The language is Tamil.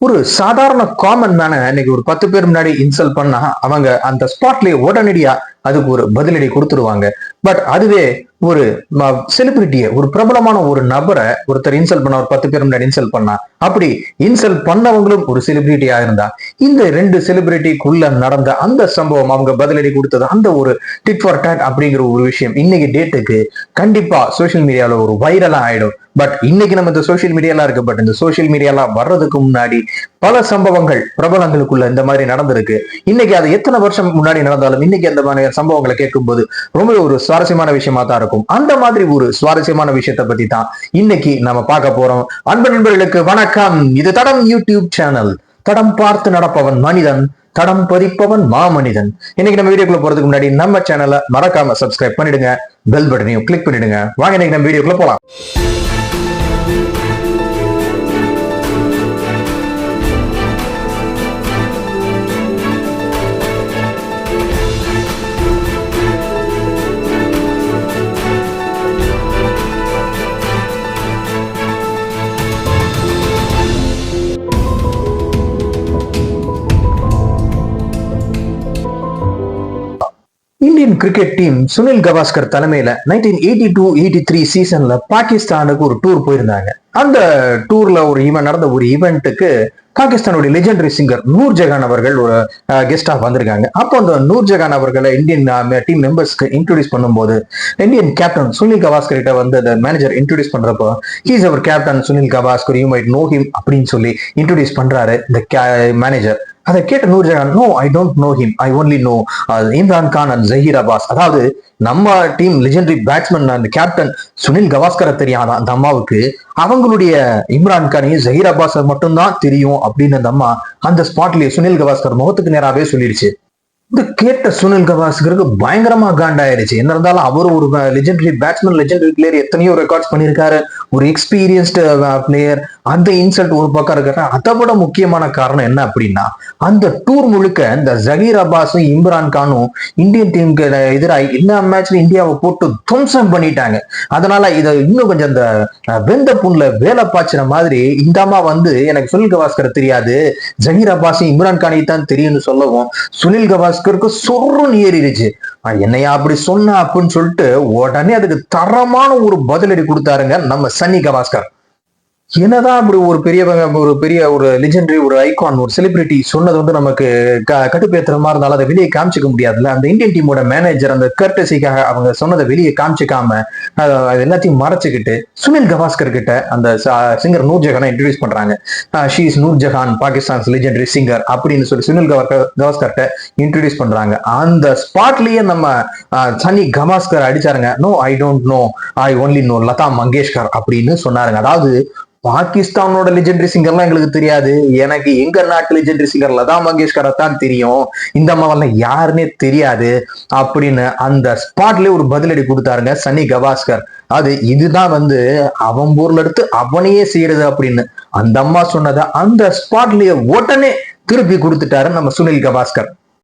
ஒரு சாதாரண காமன் மேனை இன்னைக்கு ஒரு பத்து பேர் முன்னாடி இன்சல்ட் பண்ணா அவங்க அந்த ஸ்பாட்லயே உடனடியா அதுக்கு ஒரு பதிலடி கொடுத்துருவாங்க பட் அதுவே ஒரு செலிபிரிட்டியை ஒரு பிரபலமான ஒரு நபரை ஒருத்தர் இன்சல்ட் பண்ண ஒரு பத்து பேர் முன்னாடி இன்சல்ட் பண்ணா அப்படி இன்சல்ட் பண்ணவங்களும் ஒரு செலிபிரிட்டியா இருந்தா இந்த ரெண்டு செலிபிரிட்டிக்குள்ள நடந்த அந்த சம்பவம் அவங்க பதிலடி கொடுத்தது அந்த ஒரு டிட் ஃபார் டேட் அப்படிங்கிற ஒரு விஷயம் இன்னைக்கு டேட்டுக்கு கண்டிப்பா சோஷியல் மீடியால ஒரு வைரலா ஆயிடும். பட் இன்னைக்கு நம்ம இந்த சோஷியல் மீடியாலாம் இருக்கு பட் இந்த சோஷியல் மீடியாலாம் வர்றதுக்கு முன்னாடி பல சம்பவங்கள் பிரபலங்களுக்குள்ள இந்த மாதிரி நடந்திருக்கு. இன்னைக்கு அது எத்தனை வருஷம் முன்னாடி நடந்தாலும் இன்னைக்கு அந்த மாதிரி சம்பவங்களை கேட்கும்போது ரொம்ப ஒரு சுவாரஸ்யமான விஷயமா தான் இருக்கும். அந்த மாதிரி ஒரு சுவாரஸ்யமான விஷயத்தை பத்தி தான் இன்னைக்கு நம்ம பார்க்க போறோம். அன்பு நண்பர்களுக்கு வணக்கம். இது தடம் யூடியூப் சேனல். தடம் பார்த்து நடப்பவன் மனிதன் தடம் பதிப்பவன் மாமனிதன். இன்னைக்கு நம்ம வீடியோக்குள்ள போறதுக்கு முன்னாடி நம்ம சேனலை மறக்காம சப்ஸ்கிரைப் பண்ணிடுங்க. பெல் பட்டனையும் கிளிக் பண்ணிடுங்க. வாங்க இன்னைக்கு நம்ம வீடியோக்குள்ள போலாம். Indian cricket team Sunil Gavaskar தலைமையில nineteen eighty two eighty three சீசன்ல பாகிஸ்தானுக்கு ஒரு டூர் போயிருந்தாங்க. அந்த டூர்ல ஒரு ஈவெண்ட் நடந்த ஒரு ஈவெண்ட்டுக்கு பாகிஸ்தானுடைய லெஜெண்டரி சிங்கர் நூர் ஜஹான் அவர்கள் ஒரு கெஸ்டாக வந்திருக்காங்க. அப்போ அந்த நூர் ஜஹான் அவர்களை இந்தியன் டீம் மெம்பர்ஸ்க்கு இன்ட்ரடியூஸ் பண்ணும்போது இந்தியன் கேப்டன் சுனில் கவாஸ்கர் கிட்ட வந்து அந்த மேனேஜர் இன்ட்ரடியூஸ் பண்றப்போ he's our captain Sunil Gavaskar you might know him அப்படின்னு சொல்லி இன்ட்ரடியூஸ் பண்றாரு இந்த மேனேஜர் அதை கேட்ட Noorjahan no I don't know him I only know Imran Khan and Zaheer Abbas அதாவது நம்ம டீம் லெஜெண்டரி பேட்ஸ்மேன் அந்த கேப்டன் சுனில் கவாஸ்கரை தெரியாத? அந்த அம்மாவுக்கு அவங்களுடைய இம்ரான் கானையும் ஜஹீர் அப்பாஸ் மட்டும்தான் தெரியும் அப்படின்னு அந்த அம்மா அந்த ஸ்பாட்லயே சுனில் கவாஸ்கர் முகத்துக்கு நேராகவே சொல்லிடுச்சு. இந்த கேட்ட சுனில் கவாஸ்கருக்கு பயங்கரமா காண்டாயிருச்சு. என்ன இருந்தாலும் அவர் ஒரு லெஜெண்டரி பேட்ஸ்மேன் லெஜெண்டரி பிளேயர் எத்தனையோ ரெக்கார்ட்ஸ் பண்ணியிருக்காரு. ஒரு எக்ஸ்பீரியன்ஸ்டு பிளேயர் uh, அந்த இன்சல்ட் ஒரு பக்கம் இருக்காரு அதை விட முக்கியமான காரணம் என்ன அப்படின்னா அந்த டூர் முழுக்க இந்த ஜகீர் அப்பாஸும் இம்ரான் கானும் இந்தியன் டீமுக்கு எதிராக எல்லா மேட்ச்ல இந்தியாவை போட்டு துவம்சம் பண்ணிட்டாங்க. அதனால இதை இன்னும் கொஞ்சம் அந்த வெந்த புண்ல வேலை பாய்ச்சின மாதிரி இந்த அம்மா வந்து எனக்கு சுனில் கவாஸ்கர் தெரியாது. ஜகீர் அப்பாஸும் இம்ரான் கானை தான் தெரியும்னு சொல்லவும் சுனில் கவாஸ்கருக்கு சொருன்னு ஏறிடுச்சு. என்னையா அப்படி சொன்ன அப்படின்னு சொல்லிட்டு உடனே அதுக்கு தரமான ஒரு பதிலடி கொடுத்தாருங்க நம்ம சன்னி கவாஸ்கர். என்னதான் அப்படி ஒரு பெரியவங்க ஒரு பெரிய ஒரு லெஜெண்டரி ஒரு ஐகான் ஒரு செலிபிரிட்டி சொன்னது வந்து நமக்கு க கட்டுப்பேத்துற மாதிரி இருந்தாலும் அதை வெளியே காமிச்சிக்க முடியாதுல்ல. அந்த இந்தியன் டீமோட மேனேஜர் அந்த கர்டசிக்காக அவங்க சொன்னதை வெளியே காமிச்சிக்காம அது எல்லாத்தையும் மறைச்சுக்கிட்டு சுனில் கவாஸ்கர் கிட்ட அந்த சிங்கர் நூர் ஜஹானை இன்ட்ரடியூஸ் பண்றாங்க. She is Noor Jahan Pakistan's legendary singer அப்படின்னு சொல்லி சுனில் கவாஸ்கர்கிட்ட இன்ட்ரடியூஸ் பண்றாங்க. அந்த ஸ்பாட்லயே நம்ம சனி Gavaskar அடிச்சாருங்க. No I don't know I only know Lata Mangeshkar அப்படின்னு சொன்னாருங்க. அதாவது பாகிஸ்தானோட லெஜெண்டரி சிங்கர்லாம் எங்களுக்கு தெரியாது. எனக்கு எங்க நாட்டு லெஜெண்டரி சிங்கர் லதா மங்கேஷ்கரை தான் தெரியும். இந்த அம்மாவெல்லாம் யாருன்னே தெரியாது. அப்படின்னு அந்த ஸ்பாட்லயே ஒரு பதிலடி கொடுத்தாருங்க சன்னி கவாஸ்கர். அது இதுதான் வந்து அவன் ஊர்ல எடுத்து அவனையே செய்யறது அப்படின்னு. அந்த அம்மா சொன்னதை அந்த ஸ்பாட்லயே உடனே திருப்பி கொடுத்துட்டாரு நம்ம சுனில் கவாஸ்கர்.